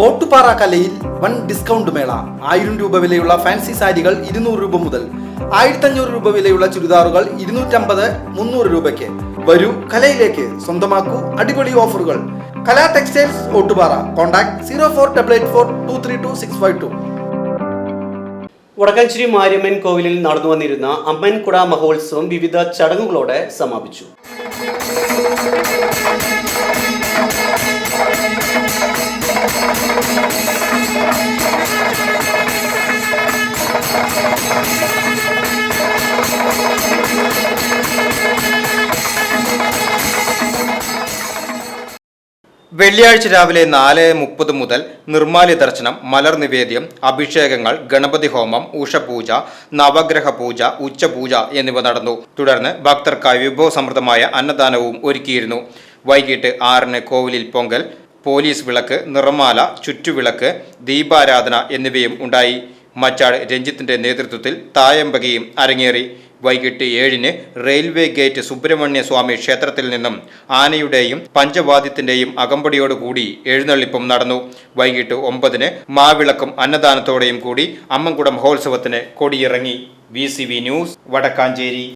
ഓട്ടുപാറ കലയിൽ one discount മേള. ആയിരം രൂപ വിലയുള്ള ഫാൻസി സാരികൾ ഇരുന്നൂറ് രൂപ മുതൽ ആയിരത്തഞ്ഞൂറ് രൂപ വിലയുള്ള ചുരിദാറുകൾ ഇരുന്നൂറ്റമ്പത് മുന്നൂറ് രൂപയ്ക്ക്. വരൂ കലയിലേക്ക്. സ്വന്തമാക്കൂ അടിപൊളി ഓഫറുകൾ. Kala textiles Ottupara. Contact zero four double eight four two three two six five two. Vadakkanchery Mariamman കോവിലിൽ നടന്നു വന്നിരുന്ന അമ്മൻകുട മഹോത്സവം വിവിധ ചടങ്ങുകളോടെ സമാപിച്ചു. വെള്ളിയാഴ്ച രാവിലെ നാല് മുപ്പത് മുതൽ നിർമ്മാല്യ ദർശനം മലർ നിവേദ്യം അഭിഷേകങ്ങൾ ഗണപതി ഹോമം ഉഷപൂജ നവഗ്രഹ പൂജ ഉച്ചപൂജ എന്നിവ നടന്നു. തുടർന്ന് ഭക്തർക്കായി വിഭവസമൃദ്ധമായ അന്നദാനവും ഒരുക്കിയിരുന്നു. വൈകിട്ട് ആറിന് കോവിലിൽ പൊങ്കൽ പോലീസ് വിളക്ക് നിറമാല ചുറ്റുവിളക്ക് ദീപാരാധന എന്നിവയും ഉണ്ടായി. മച്ചാട് രഞ്ജിത്തിന്റെ നേതൃത്വത്തിൽ തായമ്പകയും അരങ്ങേറി. വൈകിട്ട് ഏഴിന് റെയിൽവേ ഗേറ്റ് സുബ്രഹ്മണ്യ സ്വാമി ക്ഷേത്രത്തിൽ നിന്നും ആനയുടെയും പഞ്ചവാദ്യത്തിന്റെയും അകമ്പടിയോടുകൂടി എഴുന്നള്ളിപ്പും നടന്നു. വൈകിട്ട് ഒമ്പതിന് മാവിളക്കും അന്നദാനത്തോടെയും കൂടി അമ്മൻകുടം മഹോത്സവത്തിന് കൊടിയിറങ്ങി. V news Vadakkanchery.